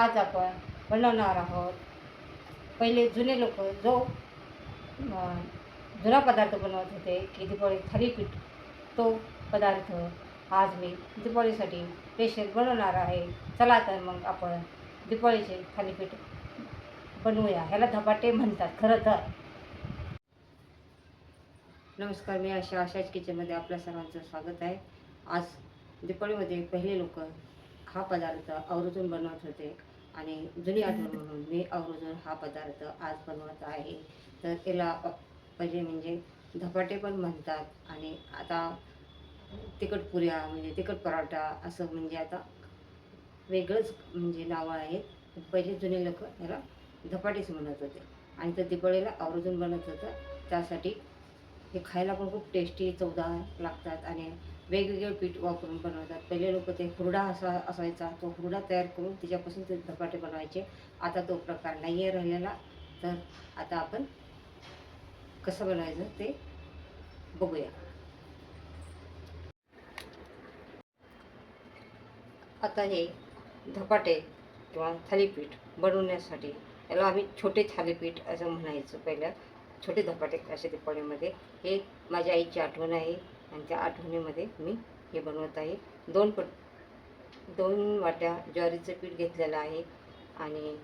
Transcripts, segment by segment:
आज आपण बनवणार आहोत. पहिले जुने लोक जो जुना पदार्थ बनवत होते की दिवाळी थालीपीठ तो पदार्थ आज मी दिवाळीसाठी स्पेशल बनवणार आहे. चला तर मग आपण दिवाळीचे थालीपीठ बनवूया. ह्याला धपाटे म्हणतात खरं तर. नमस्कार मी आशा आशाच किचनमध्ये आपल्या सर्वांचं स्वागत आहे. आज दिवाळीमध्ये पहिले लोक हा पदार्थ आवर्जून बनवत होते. आणि जुनी आठवण म्हणून मी आवर्जून हा पदार्थ आज बनवत आहे. तर त्याला प- पहिले म्हणजे धपाटे पण म्हणतात आणि आता तिखट पुऱ्या म्हणजे तिखट पराठा असं म्हणजे आता वेगळंच म्हणजे नावं आहेत पहिले जुने लोक याला धपाटेच म्हणत होते आणि तर दिपाळीला आवर्जून बनत होतं. त्यासाठी हे खायला पण खूप टेस्टी चवदार लागतात आणि वेगवेगळे पीठ वापरून बनवतात. पहिले लोक ते हुरडा असा असायचा. तो हुरडा तयार करून त्याच्यापासून ते धपाटे बनवायचे. आता तो प्रकार नाही आहे राहिलेला. तर आता आपण कसं बनवायचं ते बघूया. आता हे धपाटे किंवा थालीपीठ बनवण्यासाठी याला आम्ही छोटे थालीपीठ असं म्हणायचं पहिलं. छोटे धपाटे असे दिपाळीमध्ये हे माझ्या आईची आठवण आहे. आणि त्या आठवणीमध्ये मी हे बनवत आहे. दोन पट दोन वाट्या ज्वारीचं पीठ घेतलेलं आहे आणि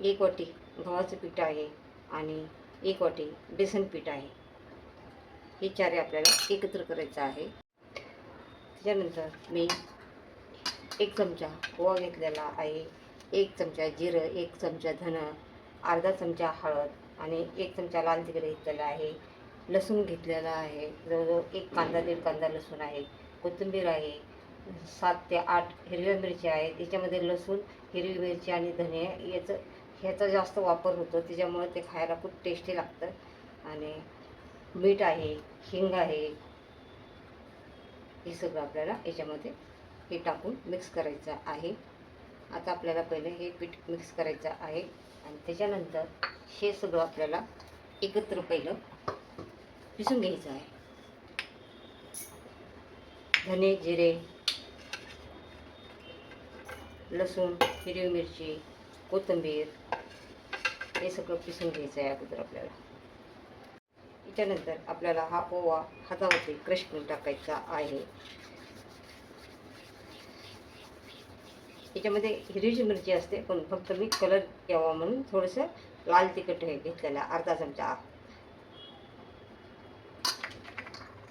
एक वाटी गव्हाचं पीठ आहे आणि एक वाटी बेसन पीठ आहे. हे चारे आपल्याला एकत्र करायचं आहे. त्याच्यानंतर मी एक चमचा ओवा घेतलेला आहे एक चमचा जिरं एक चमचा धन अर्धा चमचा हळद आणि एक चमचा लाल तिखट घेतलेला आहे. लसूण घेतलेला आहे. जवळजवळ एक कांदा दीड कांदा लसूण आहे. कोथिंबीर आहे. सात ते आठ हिरव्या मिरच्या आहेत. याच्यामध्ये लसूण हिरवी मिरची आणि धने याचं ह्याचा जास्त वापर होतो. त्याच्यामुळे ते खायला खूप टेस्टी लागतं. आणि मीठ आहे हिंग आहे. हे सगळं आपल्याला याच्यामध्ये हे टाकून मिक्स करायचं आहे. आता आपल्याला पहिले हे पीठ मिक्स करायचं आहे. आणि त्याच्यानंतर हे सगळं आपल्याला एकत्र पहिलं पिसून घ्यायचं आहे. धने जिरे लसूण हिरवी मिरची कोथिंबीर हे सगळं पिसून घ्यायचं आहे अगोदर आपल्याला. त्याच्यानंतर आपल्याला हा ओवा हातावरती क्रश करून टाकायचा आहे. याच्यामध्ये हिरवी मिरची असते पण फक्त मी कलर यावा म्हणून थोडंसं लाल तिखट हे घेतलेलं अर्धा चमचा.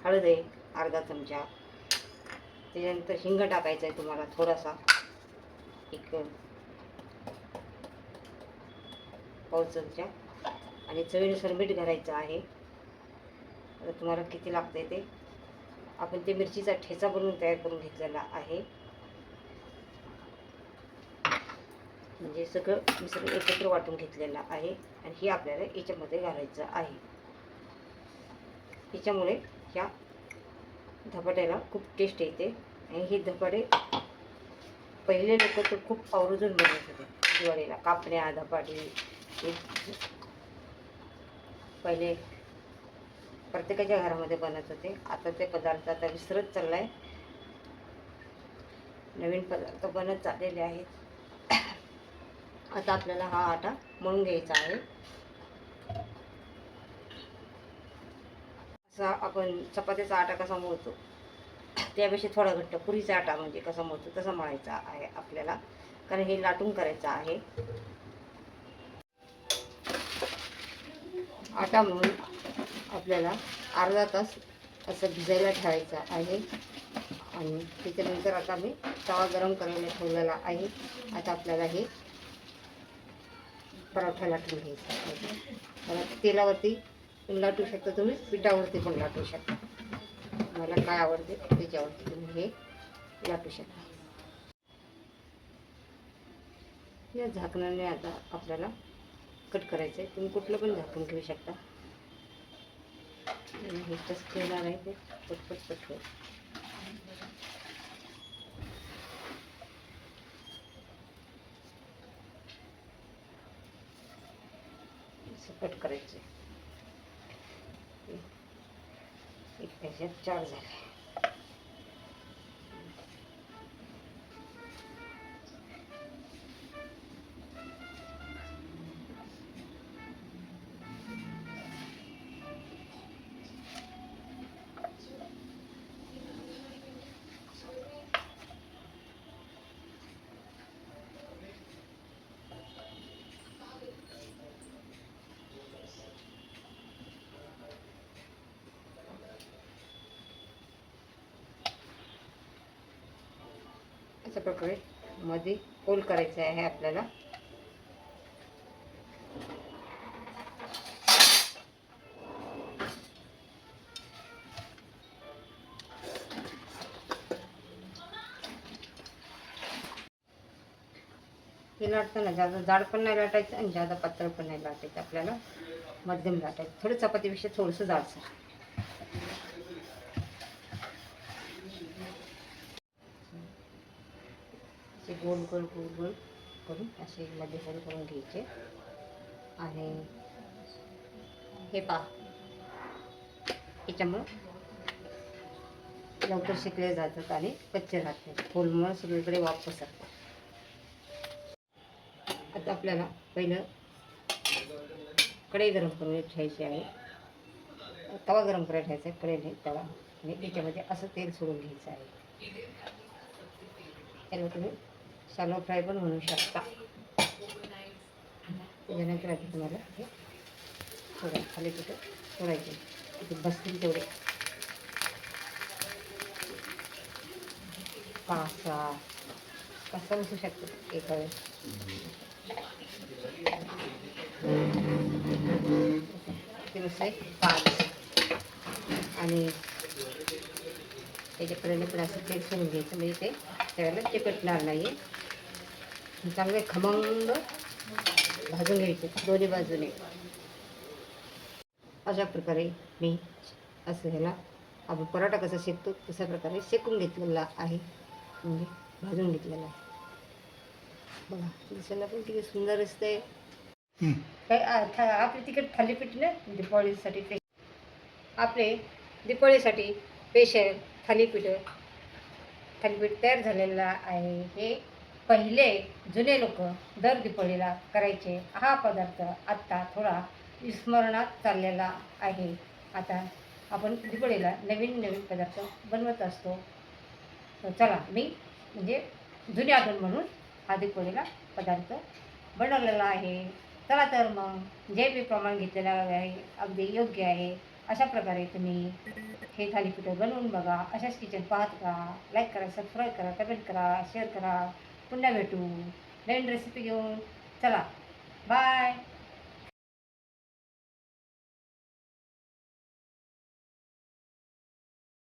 हळद आहे अर्धा चमचा. त्याच्यानंतर हिंग टाकायचं आहे तुम्हाला थोडासा. एक पाव चमचा. आणि चवीनुसार मीठ घालायचं आहे. तुम्हाला किती लागते ते? आपण ते मिरचीचा ठेचा बनवून तयार करून घेतलेला आहे. म्हणजे सगळं मिसळ एकत्र वाटून घेतलेलं आहे. आणि हे आपल्याला याच्यामध्ये घालायचं आहे. याच्यामुळे ह्या धपाट्याला खूप टेस्ट येते. आणि हे धपाटे पहिले लोक तर खूप आवर्जून बनवत होते. दिवाळीला कापण्या धपाटे पहिले प्रत्येकाच्या घरामध्ये बनत होते. आता ते पदार्थ आता विसरत चाललाय. नवीन पदार्थ बनत चाललेले आहेत. आता आपल्याला हा आटा मळून घ्यायचा आहे. चा आपण चपात्याचा आटा कसा मोडतो त्यापेक्षा थोडा घट्ट पुरीचा आटा म्हणजे कसा मोडतो तसा मळायचा आहे आपल्याला. कारण हे लाटून करायचं आहे. आटा म्हणून आपल्याला अर्धा तास असं भिजायला ठेवायचा आहे. आणि त्याच्यानंतर आता मी तवा गरम करायला ठेवलेला आहे. आता आपल्याला हे पराठा लाटून घ्यायचा आहे. तेलावरती लाटू शकता तुम्ही. पिठावरती पण लाटू शकता. मला काय आवडते त्याच्यावरती तुम्ही हे लाटू शकता. या झाकणाने आता आपल्याला कट करायचं आहे तुम्ही कुठलं पण झाकून घेऊ शकता. हे कसं आहे ते. पटपट पट होईल. असं कट करायचं एक त्याच्यात प्रकारे मध्ये होल करायचं आहे आपल्याला. हे लाटताना जादा जाड पण नाही लाटायचं आणि जादा पातळ पण नाही लाटायचं आपल्याला. मध्यम लाटायचं. थोडं चपातीपेक्षा थोडंसं जाडसं असे गोल गोल गोल गोल करून असे मध्ये करून घ्यायचे. आणि हे पा याच्यामुळं लवकर शिकले जातात आणि कच्चे राहते नाही सगळीकडे वापस पसरते. आता आपल्याला पहिलं कढई गरम करून ठेवायची आहे. तवा गरम करायला ठेवायचा आहे. कढईने तवा. आणि त्याच्यामध्ये असं तेल सोडून घ्यायचं आहे. त्याला तुम्ही शालो फ्राय पण म्हणू शकता. त्याच्यानंतर आता तुम्हाला हे थोडं खाली तिथं सोडायचे तिथे बसतील तेवढे. पाच सहा पाच सहा बसू शकतो? एका वेळेस ते पाच आणि त्याच्यापर्यंत पण असं तेल सोडून घ्यायचं. म्हणजे ते त्याला चिकटणार नाही. चांगले खमंग भाजून घ्यायचे दोन्ही बाजूने. अशा प्रकारे मी असं ह्याला आपण पराठा कसा शेकतो तशा प्रकारे शेकून घेतलेला आहे. म्हणजे भाजून घेतलेला आहे. बघा दिसायला पण किती सुंदर असते काय आपले तिकट थालीपीठ ना दीपावलीसाठी आपले दीपावलीसाठी स्पेशल थालीपीठ थालीपीठ तयार झालेलं आहे. हे पहिले जुने लोक दर दिपळीला करायचे हा पदार्थ आत्ता थोडा विस्मरणात चाललेला आहे. आता आपण दिपळीला नवीन नवीन पदार्थ बनवत असतो. तर चला मी म्हणजे जुने आठवण म्हणून हा दिपळीला पदार्थ बनवलेला आहे. चला तर मग जे बी प्रमाण घेतलेलं आहे अगदी योग्य आहे अशा प्रकारे तुम्ही हे थालीपीठ बनवून बघा. अशाच किचन पाहत राहा. लाईक करा सबस्क्राईब करा कमेंट करा शेअर करा. पुन्हा भेटू. नवीन रेसिपी घेऊन. चला. बाय